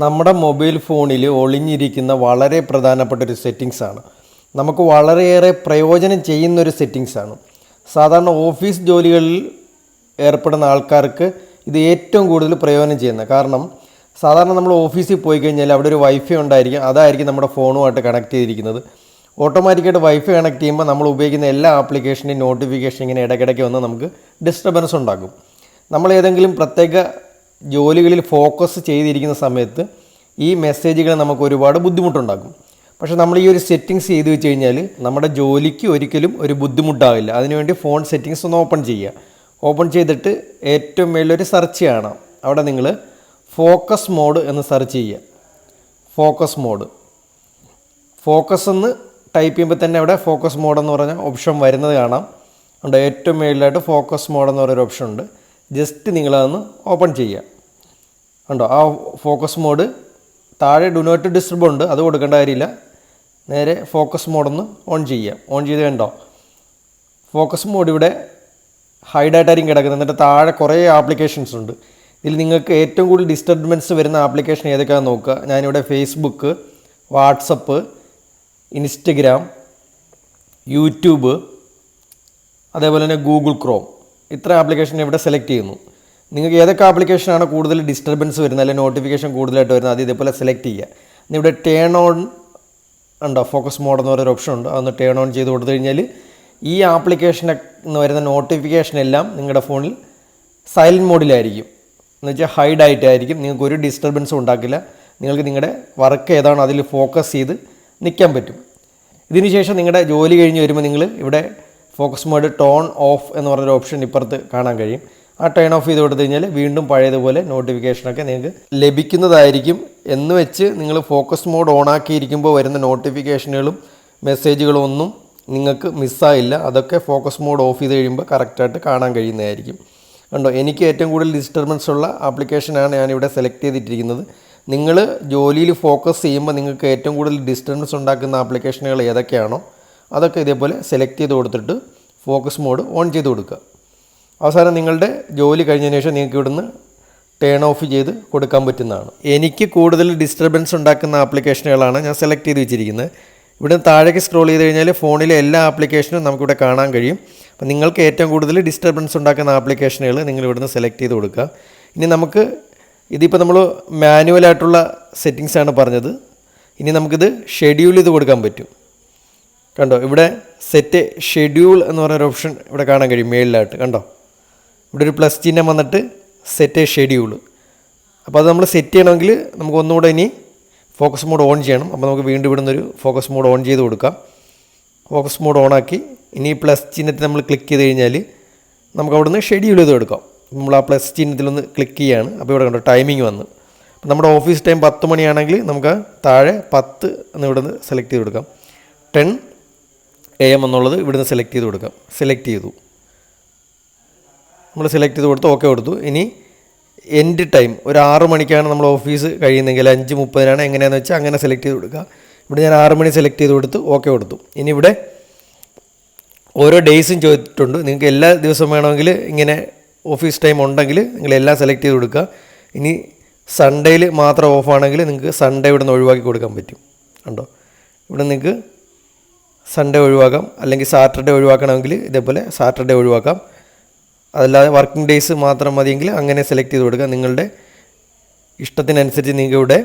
നമ്മുടെ മൊബൈൽ ഫോണിൽ ഒളിഞ്ഞിരിക്കുന്ന വളരെ പ്രധാനപ്പെട്ട ഒരു സെറ്റിങ്സ് ആണ് നമുക്ക് വളരെയേറെ പ്രയോജനം ചെയ്യുന്ന ഒരു സെറ്റിങ്സ് ആണ് സാധാരണ ഓഫീസ് ജോലികളിൽ ഏർപ്പെടുന്ന ആൾക്കാർക്ക് ഇത് ഏറ്റവും കൂടുതൽ പ്രയോജനം ചെയ്യുന്നത്. കാരണം സാധാരണ നമ്മൾ ഓഫീസിൽ പോയി കഴിഞ്ഞാൽ അവിടെ ഒരു വൈഫൈ ഉണ്ടായിരിക്കും. അതായിരിക്കും നമ്മുടെ ഫോണുമായിട്ട് കണക്ട് ചെയ്തിരിക്കുന്നത്. ഓട്ടോമാറ്റിക്കായിട്ട് വൈഫൈ കണക്ട് ചെയ്യുമ്പോൾ നമ്മൾ ഉപയോഗിക്കുന്ന എല്ലാ ആപ്ലിക്കേഷന്റെയും നോട്ടിഫിക്കേഷൻ ഇങ്ങനെ ഇടയ്ക്കിടയ്ക്ക് വന്ന് നമുക്ക് ഡിസ്റ്റർബൻസ് ഉണ്ടാക്കും നമ്മൾ ഏതെങ്കിലും പ്രത്യേക ജോലികളിൽ ഫോക്കസ് ചെയ്തിരിക്കുന്ന സമയത്ത് ഈ മെസ്സേജുകൾ നമുക്ക് ഒരുപാട് ബുദ്ധിമുട്ടുണ്ടാക്കും. പക്ഷേ നമ്മൾ ഈ ഒരു സെറ്റിങ്സ് ചെയ്ത് വെച്ച് കഴിഞ്ഞാൽ നമ്മുടെ ജോലിക്ക് ഒരിക്കലും ഒരു ബുദ്ധിമുട്ടാവില്ല. അതിനുവേണ്ടി ഫോൺ സെറ്റിങ്സ് ഒന്ന് ഓപ്പൺ ചെയ്യുക. ഓപ്പൺ ചെയ്തിട്ട് ഏറ്റവും മേലൊരു സെർച്ച് ചെയ്യണം അവിടെ നിങ്ങൾ ഫോക്കസ് മോഡ് എന്ന് സെർച്ച് ചെയ്യുക. Focus mode. ഫോക്കസ് എന്ന് ടൈപ്പ് ചെയ്യുമ്പോൾ തന്നെ അവിടെ ഫോക്കസ് മോഡ് എന്ന് പറഞ്ഞ ഓപ്ഷൻ വരുന്നത് കാണാം. ഉണ്ട് ഏറ്റവും മേളിലായിട്ട് ഫോക്കസ് മോഡ് എന്ന് ഒരു ഓപ്ഷൻ ഉണ്ട്. ജസ്റ്റ് നിങ്ങളതൊന്ന് ഓപ്പൺ ചെയ്യുക. കണ്ടോ? ആ ഫോക്കസ് മോഡ് താഴെ ഡു നോട്ട് ഡിസ്റ്റർബ് ഉണ്ട്. അത് കൊടുക്കേണ്ട കാര്യമില്ല. നേരെ ഫോക്കസ് മോഡൊന്ന് ഓൺ ചെയ്യുക. ഓൺ ചെയ്ത് കണ്ടോ? ഫോക്കസ് മോഡ് ഇവിടെ ഹൈഡായിട്ടായിരിക്കും കിടക്കുന്നത്. എന്നിട്ട് താഴെ കുറേ ആപ്ലിക്കേഷൻസ് ഉണ്ട്. ഇതിൽ നിങ്ങൾക്ക് ഏറ്റവും കൂടുതൽ ഡിസ്റ്റർബൻസ് വരുന്ന ആപ്ലിക്കേഷൻ ഏതൊക്കെയാണെന്ന് നോക്കുക. ഞാനിവിടെ ഫേസ്ബുക്ക് വാട്സപ്പ് ഇൻസ്റ്റഗ്രാം യൂട്യൂബ് അതേപോലെ തന്നെ ഗൂഗിൾ ക്രോം ഇത്ര ആപ്ലിക്കേഷൻ ഇവിടെ സെലക്ട് ചെയ്യുന്നു. നിങ്ങൾക്ക് ഏതൊക്കെ ആപ്ലിക്കേഷനാണ് കൂടുതൽ ഡിസ്റ്റർബൻസ് വരുന്നത്? അല്ലെങ്കിൽ നോട്ടിഫിക്കേഷൻ കൂടുതലായിട്ട് വരുന്നത്? അത് ഇതേപോലെ സെലക്ട് ചെയ്യുക. ഇവിടെ ടേൺ ഓൺ ഉണ്ടോ? ഫോക്കസ് മോഡ് എന്ന് പറയുന്ന ഓപ്ഷൻ ഉണ്ട്. അതൊന്ന് ടേൺ ഓൺ ചെയ്ത് കൊടുത്തു കഴിഞ്ഞാൽ ഈ ആപ്ലിക്കേഷൻ എന്ന് വരുന്ന നോട്ടിഫിക്കേഷൻ എല്ലാം നിങ്ങളുടെ ഫോണിൽ സൈലന്റ് മോഡിലായിരിക്കും എന്ന് വെച്ചാൽ ഹൈഡ് ആയിട്ടായിരിക്കും. നിങ്ങൾക്ക് ഒരു ഡിസ്റ്റർബൻസും ഉണ്ടാക്കില്ല. നിങ്ങൾക്ക് നിങ്ങളുടെ വർക്ക് ഏതാണ് അതിൽ ഫോക്കസ് ചെയ്ത് നിൽക്കാൻ പറ്റും. ഇതിനുശേഷം നിങ്ങളുടെ ജോലി കഴിഞ്ഞ് വരുമ്പോൾ നിങ്ങൾ ഇവിടെ ഫോക്കസ് മോഡ് ടോൺ ഓഫ് എന്ന് പറഞ്ഞൊരു ഓപ്ഷൻ ഇപ്പുറത്ത് കാണാൻ കഴിയും. ആ ടേൺ ഓഫ് ചെയ്ത് കൊടുത്തു കഴിഞ്ഞാൽ വീണ്ടും പഴയതുപോലെ നോട്ടിഫിക്കേഷനൊക്കെ നിങ്ങൾക്ക് ലഭിക്കുന്നതായിരിക്കും എന്ന് വെച്ച് നിങ്ങൾ ഫോക്കസ് മോഡ് ഓൺ ആക്കിയിരിക്കുമ്പോൾ വരുന്ന നോട്ടിഫിക്കേഷനുകളും മെസ്സേജുകളും ഒന്നും നിങ്ങൾക്ക് മിസ്സായില്ല അതൊക്കെ ഫോക്കസ് മോഡ് ഓഫ് ചെയ്ത് കഴിയുമ്പോൾ കറക്റ്റായിട്ട് കാണാൻ കഴിയുന്നതായിരിക്കും. കണ്ടോ? എനിക്ക് ഏറ്റവും കൂടുതൽ ഡിസ്റ്റർബൻസ് ഉള്ള ആപ്ലിക്കേഷനാണ് ഞാനിവിടെ സെലക്ട് ചെയ്തിട്ടിരിക്കുന്നത്. നിങ്ങൾ ജോലിയിൽ ഫോക്കസ് ചെയ്യുമ്പോൾ നിങ്ങൾക്ക് ഏറ്റവും കൂടുതൽ ഡിസ്റ്റർബൻസ് ഉണ്ടാക്കുന്ന ആപ്ലിക്കേഷനുകൾ ഏതൊക്കെയാണോ അതൊക്കെ ഇതേപോലെ സെലക്ട് ചെയ്ത് കൊടുത്തിട്ട് ഫോക്കസ് മോഡ് ഓൺ ചെയ്ത് കൊടുക്കുക. അവസാനം നിങ്ങളുടെ ജോലി കഴിഞ്ഞതിന് ശേഷം നിങ്ങൾക്ക് ഇവിടുന്ന് ടേൺ ഓഫ് ചെയ്ത് കൊടുക്കാൻ പറ്റുന്നതാണ്. എനിക്ക് കൂടുതൽ ഡിസ്റ്റർബൻസ് ഉണ്ടാക്കുന്ന ആപ്ലിക്കേഷനുകളാണ് ഞാൻ സെലക്ട് ചെയ്ത് വെച്ചിരിക്കുന്നത്. ഇവിടെ താഴേക്ക് സ്ക്രോൾ ചെയ്ത് കഴിഞ്ഞാൽ ഫോണിലെ എല്ലാ ആപ്ലിക്കേഷനും നമുക്കിവിടെ കാണാൻ കഴിയും. അപ്പോൾ നിങ്ങൾക്ക് ഏറ്റവും കൂടുതൽ ഡിസ്റ്റർബൻസ് ഉണ്ടാക്കുന്ന ആപ്ലിക്കേഷനുകൾ നിങ്ങൾ ഇവിടുന്ന് സെലക്ട് ചെയ്ത് കൊടുക്കുക. ഇനി നമുക്ക് ഇതിപ്പോൾ നമ്മൾ മാനുവലായിട്ടുള്ള സെറ്റിങ്സാണ് പറഞ്ഞത്. ഇനി നമുക്കിത് ഷെഡ്യൂൾ ചെയ്ത് കൊടുക്കാൻ പറ്റും. കണ്ടോ? ഇവിടെ സെറ്റ് ഷെഡ്യൂൾ എന്ന് പറയുന്ന ഓപ്ഷൻ ഇവിടെ കാണാൻ കഴിയും മേളിലായിട്ട്. കണ്ടോ? ഇവിടെ ഒരു പ്ലസ് ചിഹ്നം വന്നിട്ട് സെറ്റ് ഷെഡ്യൂൾ അപ്പോൾ അത് നമ്മൾ സെറ്റ് ചെയ്യണമെങ്കിൽ നമുക്ക് ഒന്നുകൂടെ ഇനി ഫോക്കസ് മോഡ് ഓൺ ചെയ്യണം. അപ്പോൾ നമുക്ക് വീണ്ടും ഇവിടുന്ന് ഒരു ഫോക്കസ് മോഡ് ഓൺ ചെയ്ത് കൊടുക്കാം. ഫോക്കസ് മോഡ് ഓൺ ആക്കി ഇനി പ്ലസ് ചിഹ്നത്തിൽ നമ്മൾ ക്ലിക്ക് ചെയ്ത് കഴിഞ്ഞാൽ നമുക്ക് അവിടുന്ന് ഷെഡ്യൂൾ ചെയ്ത് കൊടുക്കാം. നമ്മൾ ആ പ്ലസ് ചിഹ്നത്തിലൊന്ന് ക്ലിക്ക് ചെയ്യാണ്. അപ്പോൾ ഇവിടെ കണ്ടോ ടൈമിംഗ് വന്ന്. നമ്മുടെ ഓഫീസ് ടൈം പത്ത് മണിയാണെങ്കിൽ നമുക്ക് താഴെ പത്ത് എന്ന് ഇവിടുന്ന് സെലക്ട് ചെയ്ത് കൊടുക്കാം. ടെൻ എ എം എന്നുള്ളത് ഇവിടുന്ന് സെലക്ട് ചെയ്ത് കൊടുക്കാം. സെലക്ട് ചെയ്തു. നമ്മൾ സെലക്ട് ചെയ്ത് കൊടുത്ത് ഓക്കെ കൊടുത്തു. ഇനി എൻഡ് ടൈം ഒരു ആറ് മണിക്കാണ് നമ്മൾ ഓഫീസ് കഴിയുന്നെങ്കിൽ അഞ്ച് മുപ്പതിനാണ് എങ്ങനെയാണെന്ന് വെച്ചാൽ അങ്ങനെ സെലക്ട് ചെയ്ത് കൊടുക്കുക. ഇവിടെ ഞാൻ ആറ് മണി സെലക്ട് ചെയ്ത് കൊടുത്ത് ഓക്കെ കൊടുത്തു. ഇനി ഇവിടെ ഓരോ ഡേയ്സും ചോദിച്ചിട്ടുണ്ട്. നിങ്ങൾക്ക് എല്ലാ ദിവസവും വേണമെങ്കിൽ ഇങ്ങനെ ഓഫീസ് ടൈം ഉണ്ടെങ്കിൽ നിങ്ങൾ എല്ലാം സെലക്ട് ചെയ്ത് കൊടുക്കുക. ഇനി സൺഡേയിൽ മാത്രം ഓഫാണെങ്കിൽ നിങ്ങൾക്ക് സൺഡേ ഇവിടെ നിന്ന് ഒഴിവാക്കി കൊടുക്കാൻ പറ്റും. കണ്ടോ? ഇവിടെ നിങ്ങൾക്ക് സൺഡേ ഒഴിവാക്കാം. അല്ലെങ്കിൽ സാറ്റർഡേ ഒഴിവാക്കണമെങ്കിൽ ഇതേപോലെ സാറ്റർഡേ ഒഴിവാക്കാം. അതല്ലാതെ വർക്കിംഗ് ഡേയ്സ് മാത്രം മതിയെങ്കിൽ അങ്ങനെ സെലക്ട് ചെയ്ത് കൊടുക്കുക. നിങ്ങളുടെ ഇഷ്ടത്തിനനുസരിച്ച് ഇവിടെ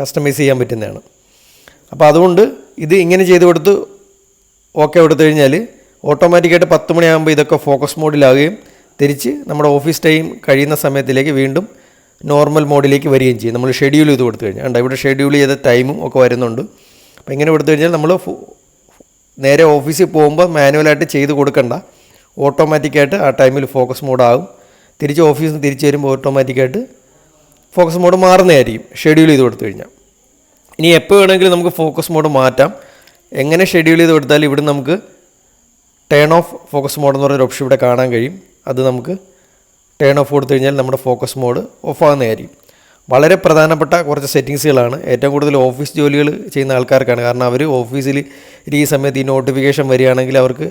കസ്റ്റമൈസ് ചെയ്യാൻ പറ്റുന്നതാണ്. അപ്പോൾ അതുകൊണ്ട് ഇത് ഇങ്ങനെ ചെയ്ത് കൊടുത്ത് ഓക്കെ കൊടുത്തു കഴിഞ്ഞാൽ ഓട്ടോമാറ്റിക്കായിട്ട് പത്ത് മണിയാകുമ്പോൾ ഇതൊക്കെ ഫോക്കസ് മോഡിലാകുകയും തിരിച്ച് നമ്മുടെ ഓഫീസ് ടൈം കഴിയുന്ന സമയത്തിലേക്ക് വീണ്ടും നോർമൽ മോഡിലേക്ക് വരികയും ചെയ്യും. നമ്മൾ ഷെഡ്യൂൾ ചെയ്ത് കൊടുത്തു കഴിഞ്ഞാൽ. ഉണ്ട് ഇവിടെ ഷെഡ്യൂൾ ചെയ്ത ടൈമും ഒക്കെ വരുന്നുണ്ട്. അപ്പോൾ ഇങ്ങനെ കൊടുത്തു കഴിഞ്ഞാൽ നമ്മൾ നേരെ ഓഫീസിൽ പോകുമ്പോൾ മാനുവലായിട്ട് ചെയ്ത് കൊടുക്കണ്ട. ഓട്ടോമാറ്റിക്കായിട്ട് ആ ടൈമിൽ ഫോക്കസ് മോഡാകും. തിരിച്ച് ഓഫീസിൽ നിന്ന് തിരിച്ച് വരുമ്പോൾ ഓട്ടോമാറ്റിക്കായിട്ട് ഫോക്കസ് മോഡ് മാറുന്നതായിരിക്കും ഷെഡ്യൂൾ ചെയ്ത് കൊടുത്തു കഴിഞ്ഞാൽ. ഇനി എപ്പോൾ വേണമെങ്കിലും നമുക്ക് ഫോക്കസ് മോഡ് മാറ്റാം. എങ്ങനെ ഷെഡ്യൂൾ ചെയ്ത് കൊടുത്താൽ ഇവിടെ നമുക്ക് ടേൺ ഓഫ് ഫോക്കസ് മോഡ് എന്ന് പറയുന്ന ഓപ്ഷൻ ഇവിടെ കാണാൻ കഴിയും. അത് നമുക്ക് ടേൺ ഓഫ് കൊടുത്തു കഴിഞ്ഞാൽ നമ്മുടെ ഫോക്കസ് മോഡ് ഓഫ് ആകുന്നതായിരിക്കും വളരെ പ്രധാനപ്പെട്ട കുറച്ച് സെറ്റിങ്സുകളാണ്. ഏറ്റവും കൂടുതൽ ഓഫീസ് ജോലികൾ ചെയ്യുന്ന ആൾക്കാർക്കാണ്. കാരണം അവർ ഓഫീസിൽ ഈ സമയത്ത് ഈ നോട്ടിഫിക്കേഷൻ വരികയാണെങ്കിൽ അവർക്ക്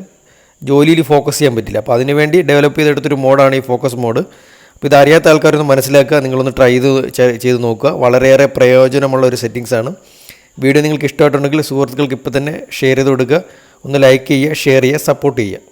ജോലിയിൽ ഫോക്കസ് ചെയ്യാൻ പറ്റില്ല. അപ്പോൾ അതിനുവേണ്ടി ഡെവലപ്പ് ചെയ്തെടുത്തൊരു മോഡാണ് ഈ ഫോക്കസ് മോഡ്. അപ്പോൾ ഇത് അറിയാത്ത ആൾക്കാരൊന്ന് മനസ്സിലാക്കുക നിങ്ങളൊന്ന് ട്രൈ ചെയ്ത് ചെയ്ത് നോക്കുക. വളരെയേറെ പ്രയോജനമുള്ള ഒരു സെറ്റിങ്സ് ആണ് വീഡിയോ നിങ്ങൾക്ക് ഇഷ്ടമായിട്ടുണ്ടെങ്കിൽ സുഹൃത്തുക്കൾക്ക് ഇപ്പോൾ തന്നെ ഷെയർ ചെയ്ത് കൊടുക്കുക. ഒന്ന് ലൈക്ക് ചെയ്യുക ഷെയർ ചെയ്യുക സപ്പോർട്ട് ചെയ്യുക.